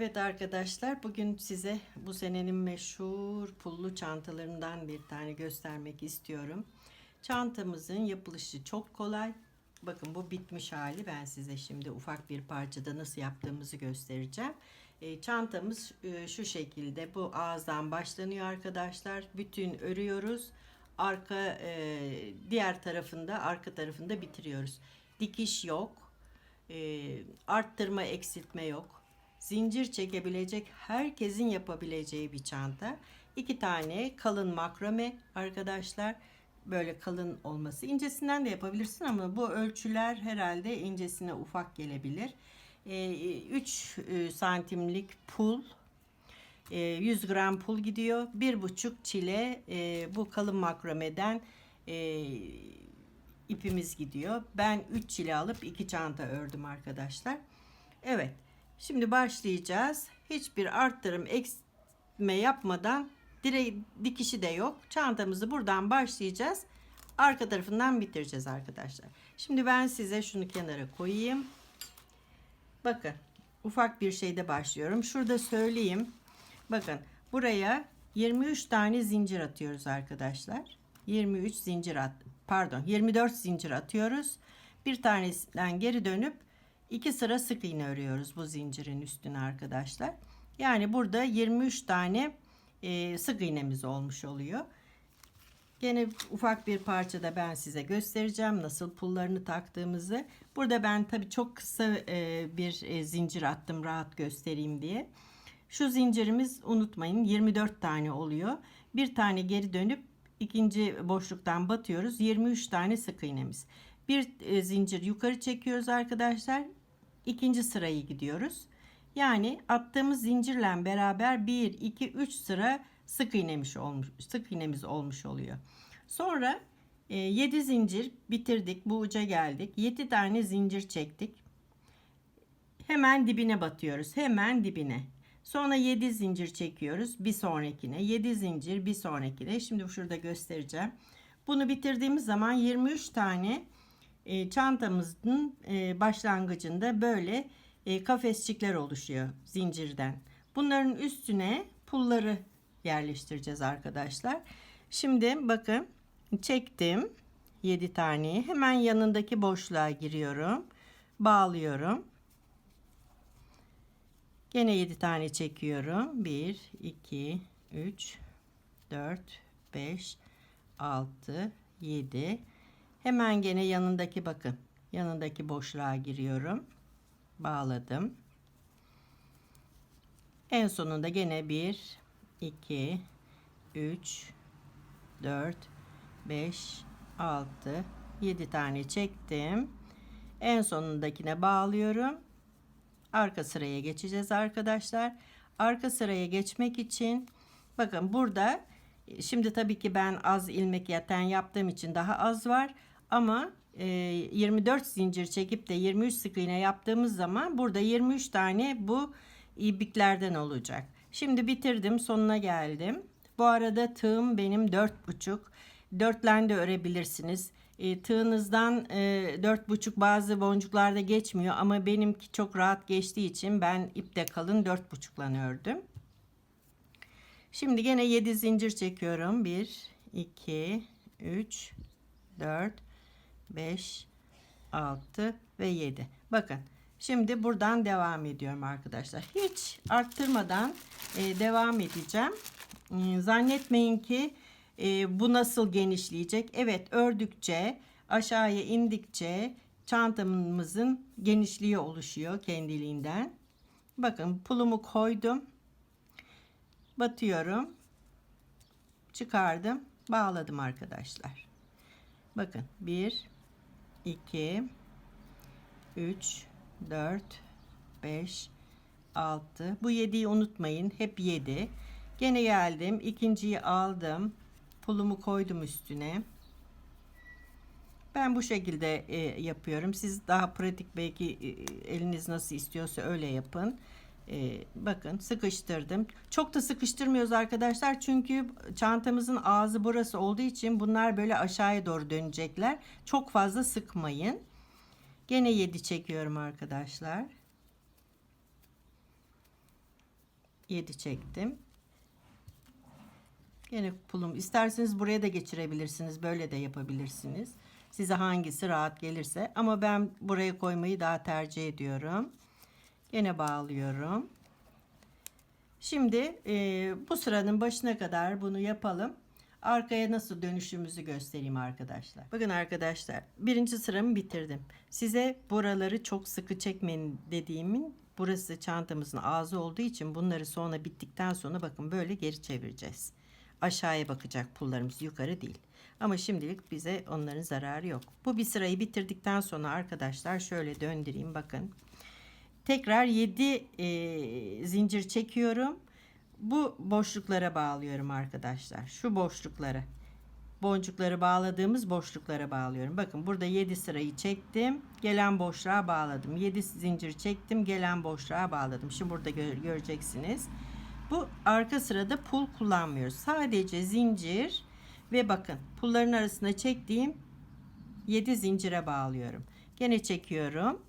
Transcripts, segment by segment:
Evet arkadaşlar bugün size bu senenin meşhur pullu çantalarından bir tane göstermek istiyorum. Çantamızın yapılışı çok kolay. Bakın bu bitmiş hali ben size şimdi ufak bir parçada nasıl yaptığımızı göstereceğim. E, çantamız e, şu şekilde bu ağızdan başlanıyor arkadaşlar. Bütün örüyoruz. Arka e, diğer tarafında arka tarafında bitiriyoruz. Dikiş yok. E, arttırma eksiltme yok zincir çekebilecek herkesin yapabileceği bir çanta. İki tane kalın makrame arkadaşlar. Böyle kalın olması. incesinden de yapabilirsin ama bu ölçüler herhalde incesine ufak gelebilir. 3 e, santimlik pul 100 gram pul gidiyor. Bir buçuk çile e, bu kalın makrameden e, ipimiz gidiyor. Ben 3 çile alıp 2 çanta ördüm arkadaşlar. Evet. Şimdi başlayacağız. Hiçbir arttırım eksiltme yapmadan direkt dikişi de yok. Çantamızı buradan başlayacağız. Arka tarafından bitireceğiz arkadaşlar. Şimdi ben size şunu kenara koyayım. Bakın ufak bir şeyde başlıyorum. Şurada söyleyeyim. Bakın buraya 23 tane zincir atıyoruz arkadaşlar. 23 zincir at pardon 24 zincir atıyoruz. Bir tanesinden geri dönüp iki sıra sık iğne örüyoruz bu zincirin üstüne arkadaşlar. Yani burada 23 tane e, sık iğnemiz olmuş oluyor. Gene ufak bir parçada ben size göstereceğim nasıl pullarını taktığımızı. Burada ben tabi çok kısa e, bir e, zincir attım rahat göstereyim diye. Şu zincirimiz unutmayın 24 tane oluyor. Bir tane geri dönüp ikinci boşluktan batıyoruz. 23 tane sık iğnemiz. Bir e, zincir yukarı çekiyoruz arkadaşlar. İkinci sırayı gidiyoruz. Yani attığımız zincirle beraber 1 2 3 sıra sık iğnemiş olmuş sık iğnemiz olmuş oluyor. Sonra 7 e, zincir bitirdik. Bu uca geldik. 7 tane zincir çektik. Hemen dibine batıyoruz. Hemen dibine. Sonra 7 zincir çekiyoruz. Bir sonrakine. 7 zincir bir sonrakine. Şimdi şurada göstereceğim. Bunu bitirdiğimiz zaman 23 tane e, çantamızın e, başlangıcında böyle e, kafesçikler oluşuyor zincirden. Bunların üstüne pulları yerleştireceğiz arkadaşlar. Şimdi bakın çektim 7 taneyi. Hemen yanındaki boşluğa giriyorum. Bağlıyorum. Gene 7 tane çekiyorum. 1 2 3 4 5 6 7 Hemen gene yanındaki bakın. Yanındaki boşluğa giriyorum. Bağladım. En sonunda gene 1 2 3 4 5 6 7 tane çektim. En sonundakine bağlıyorum. Arka sıraya geçeceğiz arkadaşlar. Arka sıraya geçmek için bakın burada şimdi tabii ki ben az ilmek yaten yaptığım için daha az var. Ama e, 24 zincir çekip de 23 sık iğne yaptığımız zaman burada 23 tane bu ibiklerden olacak. Şimdi bitirdim sonuna geldim. Bu arada tığım benim 4,5. Dörtlen de örebilirsiniz. E, tığınızdan e, 4,5 bazı boncuklarda geçmiyor ama benimki çok rahat geçtiği için ben ipte kalın 4,5'lan ördüm. Şimdi gene 7 zincir çekiyorum. 1, 2, 3, 4, 5, 6 ve 7. Bakın şimdi buradan devam ediyorum arkadaşlar. Hiç arttırmadan e, devam edeceğim. E, zannetmeyin ki e, bu nasıl genişleyecek. Evet ördükçe aşağıya indikçe çantamızın genişliği oluşuyor kendiliğinden. Bakın pulumu koydum. Batıyorum. Çıkardım. Bağladım arkadaşlar. Bakın 1 2 3 4 5 6 bu 7'yi unutmayın. Hep 7 gene geldim. İkinciyi aldım. Pulumu koydum üstüne. Ben bu şekilde e, yapıyorum. Siz daha pratik belki e, eliniz nasıl istiyorsa öyle yapın e, bakın sıkıştırdım çok da sıkıştırmıyoruz arkadaşlar çünkü çantamızın ağzı burası olduğu için bunlar böyle aşağıya doğru dönecekler çok fazla sıkmayın gene 7 çekiyorum arkadaşlar 7 çektim. Yine pulum. İsterseniz buraya da geçirebilirsiniz. Böyle de yapabilirsiniz. Size hangisi rahat gelirse. Ama ben buraya koymayı daha tercih ediyorum. Yine bağlıyorum. Şimdi e, bu sıranın başına kadar bunu yapalım. Arkaya nasıl dönüşümüzü göstereyim arkadaşlar. Bakın arkadaşlar birinci sıramı bitirdim. Size buraları çok sıkı çekmeyin dediğimin burası çantamızın ağzı olduğu için bunları sonra bittikten sonra bakın böyle geri çevireceğiz. Aşağıya bakacak pullarımız yukarı değil. Ama şimdilik bize onların zararı yok. Bu bir sırayı bitirdikten sonra arkadaşlar şöyle döndüreyim bakın. Tekrar 7 e, zincir çekiyorum. Bu boşluklara bağlıyorum arkadaşlar. Şu boşluklara. Boncukları bağladığımız boşluklara bağlıyorum. Bakın burada 7 sırayı çektim. Gelen boşluğa bağladım. 7 zincir çektim. Gelen boşluğa bağladım. Şimdi burada gö göreceksiniz. Bu arka sırada pul kullanmıyoruz. Sadece zincir ve bakın pulların arasına çektiğim 7 zincire bağlıyorum. Gene çekiyorum.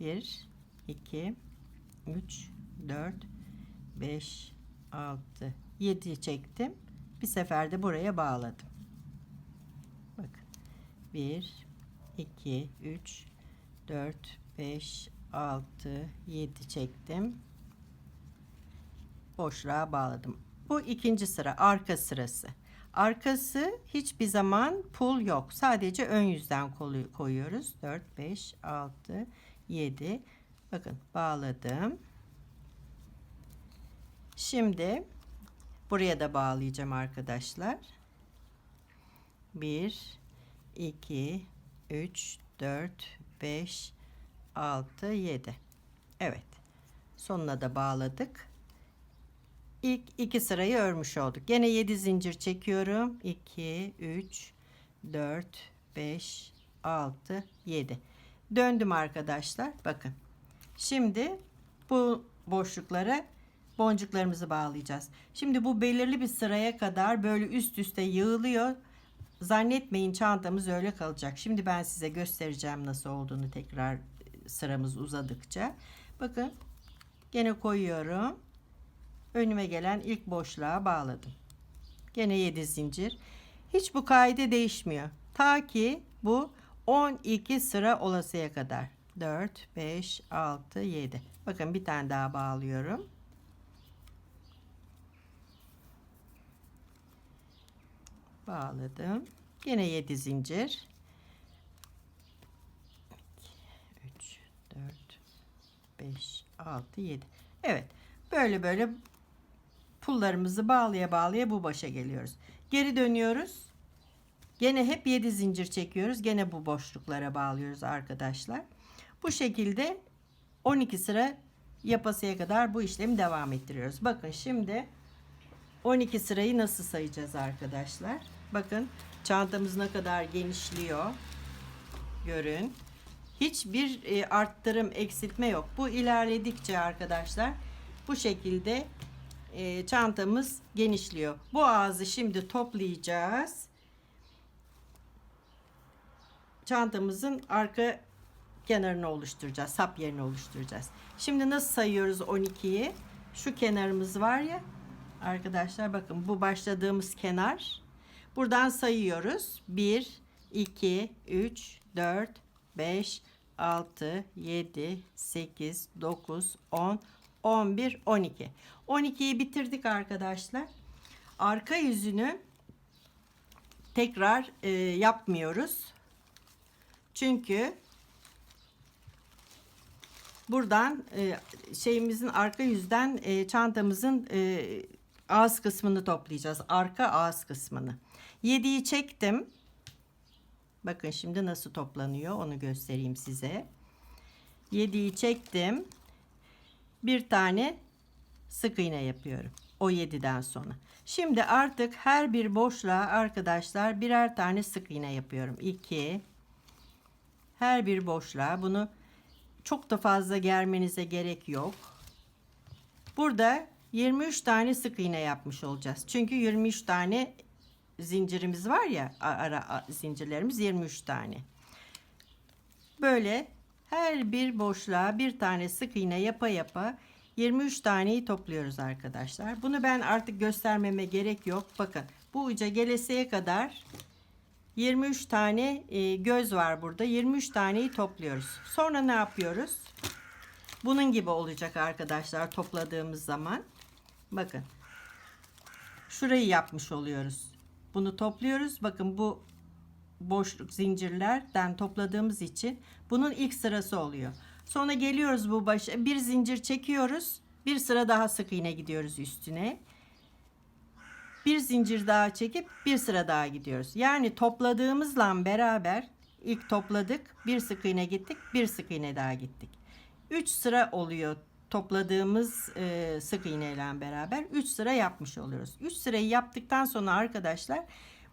1 2 3 4 5 6 7 çektim. Bir seferde buraya bağladım. Bakın. 1 2 3 4 5 6 7 çektim. Boşluğa bağladım. Bu ikinci sıra arka sırası. Arkası hiçbir zaman pul yok. Sadece ön yüzden koyuyoruz. 4 5 6 7 Bakın bağladım. Şimdi buraya da bağlayacağım arkadaşlar. 1 2 3 4 5 6 7 Evet sonuna da bağladık. İlk iki sırayı örmüş olduk. Yine 7 zincir çekiyorum. 2 3 4 5 6 7 döndüm arkadaşlar. Bakın şimdi bu boşluklara boncuklarımızı bağlayacağız. Şimdi bu belirli bir sıraya kadar böyle üst üste yığılıyor. Zannetmeyin çantamız öyle kalacak. Şimdi ben size göstereceğim nasıl olduğunu tekrar sıramız uzadıkça. Bakın gene koyuyorum. Önüme gelen ilk boşluğa bağladım. Gene 7 zincir. Hiç bu kaide değişmiyor. Ta ki bu 12 sıra olasıya kadar. 4, 5, 6, 7. Bakın bir tane daha bağlıyorum. bağladım. Yine 7 zincir. 3 4 5 6 7. Evet. Böyle böyle pullarımızı bağlaya bağlaya bu başa geliyoruz. Geri dönüyoruz. Gene hep 7 zincir çekiyoruz. Gene bu boşluklara bağlıyoruz arkadaşlar. Bu şekilde 12 sıra yapasıya kadar bu işlemi devam ettiriyoruz. Bakın şimdi 12 sırayı nasıl sayacağız arkadaşlar? Bakın çantamız ne kadar genişliyor. Görün. Hiçbir e, arttırım, eksiltme yok. Bu ilerledikçe arkadaşlar bu şekilde e, çantamız genişliyor. Bu ağzı şimdi toplayacağız. Çantamızın arka kenarını oluşturacağız. Sap yerini oluşturacağız. Şimdi nasıl sayıyoruz 12'yi? Şu kenarımız var ya arkadaşlar bakın bu başladığımız kenar Buradan sayıyoruz. 1, 2, 3, 4, 5, 6, 7, 8, 9, 10, 11, 12. 12'yi bitirdik arkadaşlar. Arka yüzünü tekrar e, yapmıyoruz. Çünkü buradan e, şeyimizin arka yüzden e, çantamızın e, ağız kısmını toplayacağız. Arka ağız kısmını. 7'yi çektim. Bakın şimdi nasıl toplanıyor onu göstereyim size. 7'yi çektim. Bir tane sık iğne yapıyorum. O 7'den sonra. Şimdi artık her bir boşluğa arkadaşlar birer tane sık iğne yapıyorum. 2 her bir boşluğa bunu çok da fazla germenize gerek yok. Burada 23 tane sık iğne yapmış olacağız. Çünkü 23 tane zincirimiz var ya ara zincirlerimiz 23 tane. Böyle her bir boşluğa bir tane sık iğne yapa yapa 23 taneyi topluyoruz arkadaşlar. Bunu ben artık göstermeme gerek yok. Bakın bu uca gelesiye kadar 23 tane e, göz var burada. 23 taneyi topluyoruz. Sonra ne yapıyoruz? Bunun gibi olacak arkadaşlar topladığımız zaman. Bakın. Şurayı yapmış oluyoruz. Bunu topluyoruz. Bakın bu boşluk zincirlerden topladığımız için bunun ilk sırası oluyor. Sonra geliyoruz bu başa bir zincir çekiyoruz. Bir sıra daha sık iğne gidiyoruz üstüne. Bir zincir daha çekip bir sıra daha gidiyoruz. Yani topladığımızla beraber ilk topladık, bir sık iğne gittik, bir sık iğne daha gittik. 3 sıra oluyor topladığımız e, sık iğne ile beraber 3 sıra yapmış oluyoruz. 3 sırayı yaptıktan sonra arkadaşlar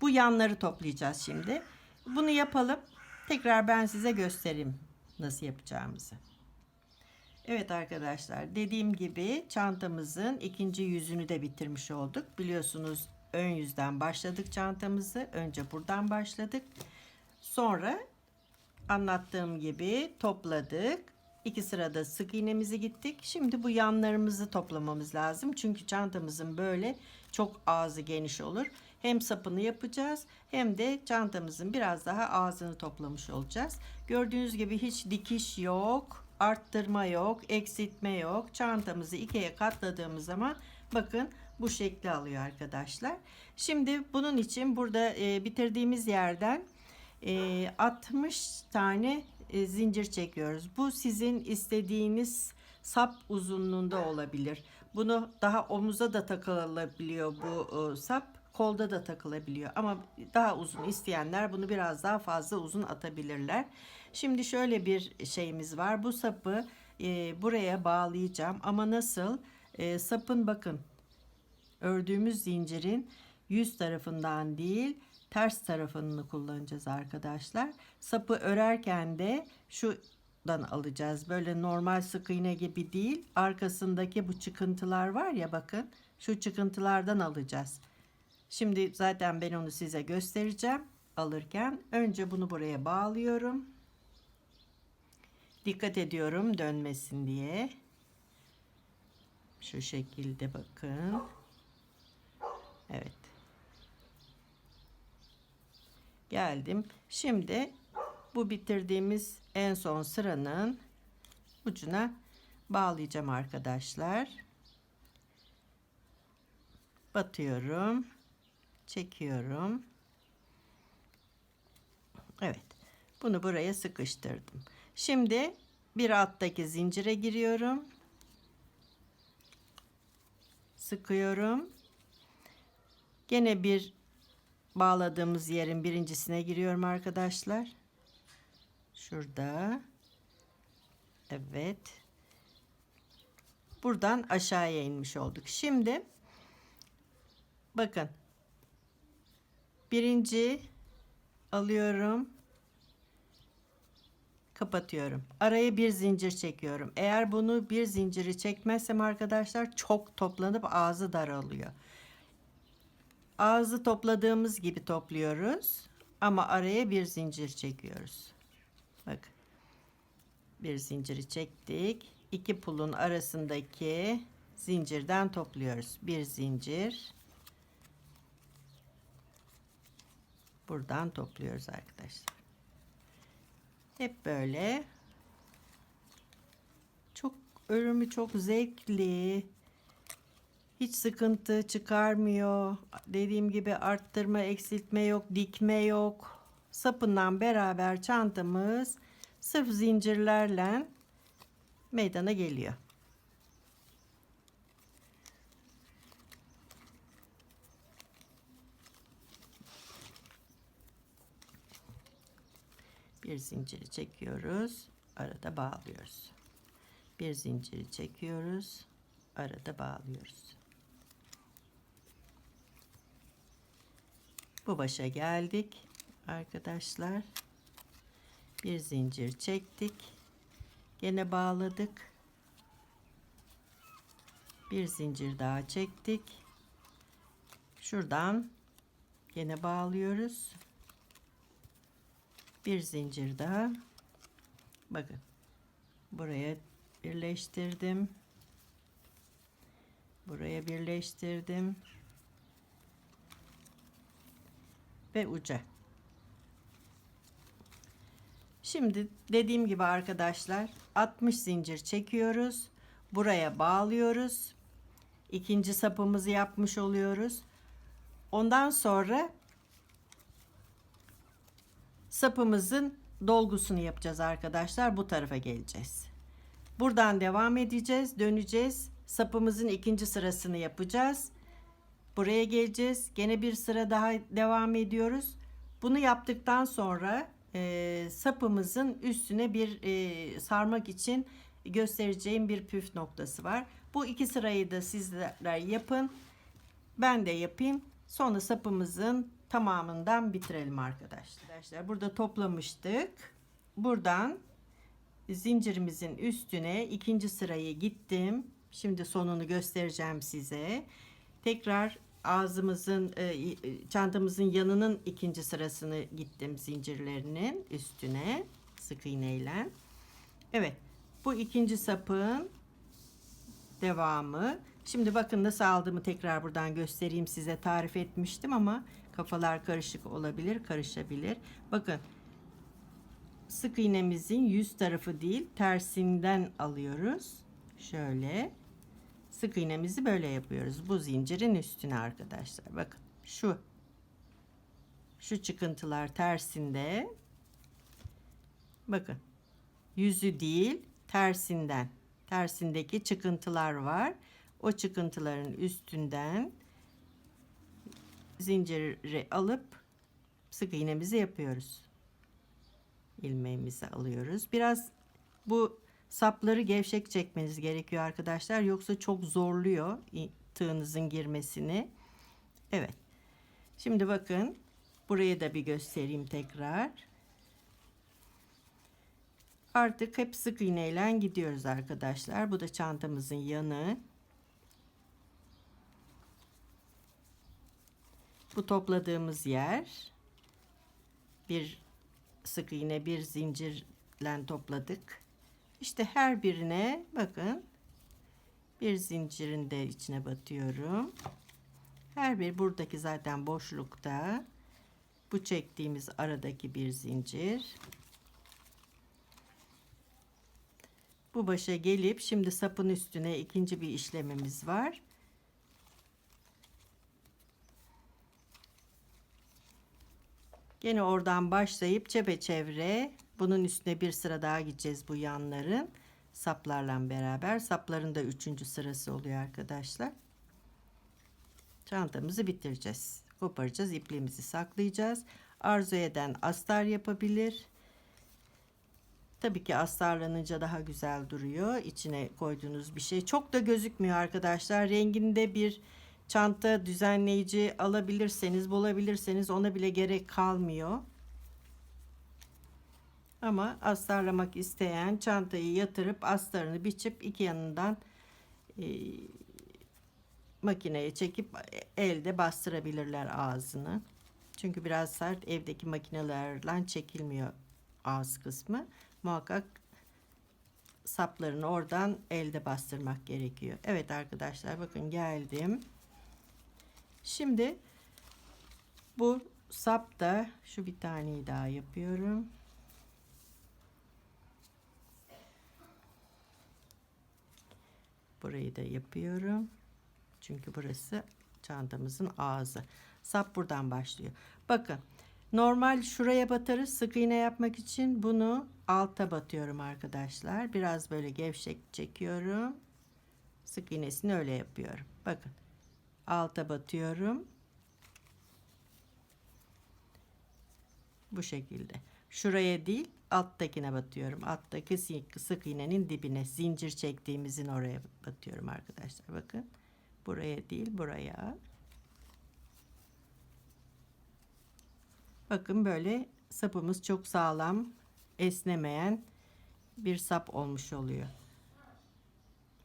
bu yanları toplayacağız şimdi. Bunu yapalım. Tekrar ben size göstereyim nasıl yapacağımızı. Evet arkadaşlar dediğim gibi çantamızın ikinci yüzünü de bitirmiş olduk. Biliyorsunuz ön yüzden başladık çantamızı. Önce buradan başladık. Sonra anlattığım gibi topladık. İki sırada sık iğnemizi gittik. Şimdi bu yanlarımızı toplamamız lazım. Çünkü çantamızın böyle çok ağzı geniş olur. Hem sapını yapacağız hem de çantamızın biraz daha ağzını toplamış olacağız. Gördüğünüz gibi hiç dikiş yok, arttırma yok, eksiltme yok. Çantamızı ikiye katladığımız zaman bakın bu şekli alıyor arkadaşlar. Şimdi bunun için burada e, bitirdiğimiz yerden e, 60 tane e, zincir çekiyoruz. Bu sizin istediğiniz sap uzunluğunda olabilir. Bunu daha omuza da takılabiliyor bu e, sap. Kolda da takılabiliyor ama daha uzun isteyenler bunu biraz daha fazla uzun atabilirler. Şimdi şöyle bir şeyimiz var. Bu sapı e, buraya bağlayacağım ama nasıl? E, sapın bakın ördüğümüz zincirin yüz tarafından değil ters tarafını kullanacağız arkadaşlar. Sapı örerken de şuradan alacağız. Böyle normal sık iğne gibi değil. Arkasındaki bu çıkıntılar var ya bakın. Şu çıkıntılardan alacağız. Şimdi zaten ben onu size göstereceğim alırken. Önce bunu buraya bağlıyorum. Dikkat ediyorum dönmesin diye. Şu şekilde bakın. Evet. Geldim. Şimdi bu bitirdiğimiz en son sıranın ucuna bağlayacağım arkadaşlar. Batıyorum. Çekiyorum. Evet. Bunu buraya sıkıştırdım. Şimdi bir alttaki zincire giriyorum. Sıkıyorum. Gene bir bağladığımız yerin birincisine giriyorum arkadaşlar. Şurada. Evet. Buradan aşağıya inmiş olduk. Şimdi bakın. Birinci alıyorum. Kapatıyorum. Araya bir zincir çekiyorum. Eğer bunu bir zinciri çekmezsem arkadaşlar çok toplanıp ağzı daralıyor. Ağzı topladığımız gibi topluyoruz. Ama araya bir zincir çekiyoruz. Bak. Bir zinciri çektik. İki pulun arasındaki zincirden topluyoruz. Bir zincir. Buradan topluyoruz arkadaşlar. Hep böyle. Çok örümü çok zevkli. Hiç sıkıntı çıkarmıyor. Dediğim gibi arttırma, eksiltme yok, dikme yok. Sapından beraber çantamız sırf zincirlerle meydana geliyor. Bir zinciri çekiyoruz, arada bağlıyoruz. Bir zinciri çekiyoruz, arada bağlıyoruz. Bu başa geldik arkadaşlar. Bir zincir çektik. Gene bağladık. Bir zincir daha çektik. Şuradan gene bağlıyoruz. Bir zincir daha. Bakın. Buraya birleştirdim. Buraya birleştirdim. Ve uca. Şimdi dediğim gibi arkadaşlar 60 zincir çekiyoruz. Buraya bağlıyoruz. İkinci sapımızı yapmış oluyoruz. Ondan sonra sapımızın dolgusunu yapacağız arkadaşlar. Bu tarafa geleceğiz. Buradan devam edeceğiz. Döneceğiz. Sapımızın ikinci sırasını yapacağız. Buraya geleceğiz. Gene bir sıra daha devam ediyoruz. Bunu yaptıktan sonra e, sapımızın üstüne bir e, sarmak için göstereceğim bir püf noktası var. Bu iki sırayı da sizler yapın. Ben de yapayım. Sonra sapımızın tamamından bitirelim arkadaşlar. Burada toplamıştık. Buradan zincirimizin üstüne ikinci sırayı gittim. Şimdi sonunu göstereceğim size. Tekrar ağzımızın e, çantamızın yanının ikinci sırasını gittim zincirlerinin üstüne sık iğneyle. Evet. Bu ikinci sapın devamı. Şimdi bakın nasıl aldığımı tekrar buradan göstereyim size tarif etmiştim ama kafalar karışık olabilir, karışabilir. Bakın sık iğnemizin yüz tarafı değil tersinden alıyoruz. Şöyle sık iğnemizi böyle yapıyoruz. Bu zincirin üstüne arkadaşlar. Bakın şu şu çıkıntılar tersinde. Bakın yüzü değil tersinden tersindeki çıkıntılar var. O çıkıntıların üstünden zinciri alıp sık iğnemizi yapıyoruz. ilmeğimizi alıyoruz. Biraz bu sapları gevşek çekmeniz gerekiyor arkadaşlar. Yoksa çok zorluyor tığınızın girmesini. Evet. Şimdi bakın buraya da bir göstereyim tekrar. Artık hep sık iğneyle gidiyoruz arkadaşlar. Bu da çantamızın yanı. Bu topladığımız yer. Bir sık iğne bir zincirle topladık. İşte her birine bakın bir zincirin de içine batıyorum. Her bir buradaki zaten boşlukta. Bu çektiğimiz aradaki bir zincir. Bu başa gelip şimdi sapın üstüne ikinci bir işlemimiz var. Gene oradan başlayıp çepeçevre bunun üstüne bir sıra daha gideceğiz bu yanların saplarla beraber. Sapların da üçüncü sırası oluyor arkadaşlar. Çantamızı bitireceğiz. Koparacağız. ipliğimizi saklayacağız. Arzu eden astar yapabilir. Tabii ki astarlanınca daha güzel duruyor. İçine koyduğunuz bir şey. Çok da gözükmüyor arkadaşlar. Renginde bir çanta düzenleyici alabilirseniz, bulabilirseniz ona bile gerek kalmıyor. Ama astarlamak isteyen çantayı yatırıp astarını biçip iki yanından e, makineye çekip elde bastırabilirler ağzını. Çünkü biraz sert evdeki makinelerle çekilmiyor ağız kısmı. Muhakkak saplarını oradan elde bastırmak gerekiyor. Evet arkadaşlar bakın geldim. Şimdi bu sapta şu bir taneyi daha yapıyorum. Burayı da yapıyorum. Çünkü burası çantamızın ağzı. Sap buradan başlıyor. Bakın normal şuraya batarız sık iğne yapmak için bunu alta batıyorum arkadaşlar. Biraz böyle gevşek çekiyorum. Sık iğnesini öyle yapıyorum. Bakın alta batıyorum. Bu şekilde. Şuraya değil alttakine batıyorum. Alttaki sık iğnenin dibine zincir çektiğimizin oraya batıyorum arkadaşlar. Bakın. Buraya değil buraya. Bakın böyle sapımız çok sağlam esnemeyen bir sap olmuş oluyor.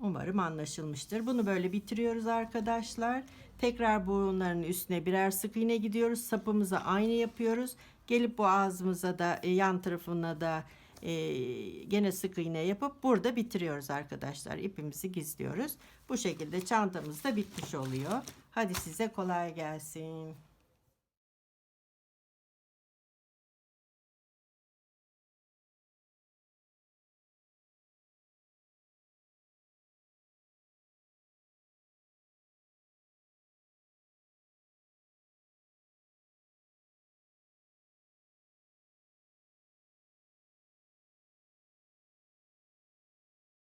Umarım anlaşılmıştır. Bunu böyle bitiriyoruz arkadaşlar. Tekrar bunların üstüne birer sık iğne gidiyoruz. Sapımızı aynı yapıyoruz. Gelip bu ağzımıza da e, yan tarafına da e, gene sık iğne yapıp burada bitiriyoruz arkadaşlar. İpimizi gizliyoruz. Bu şekilde çantamız da bitmiş oluyor. Hadi size kolay gelsin.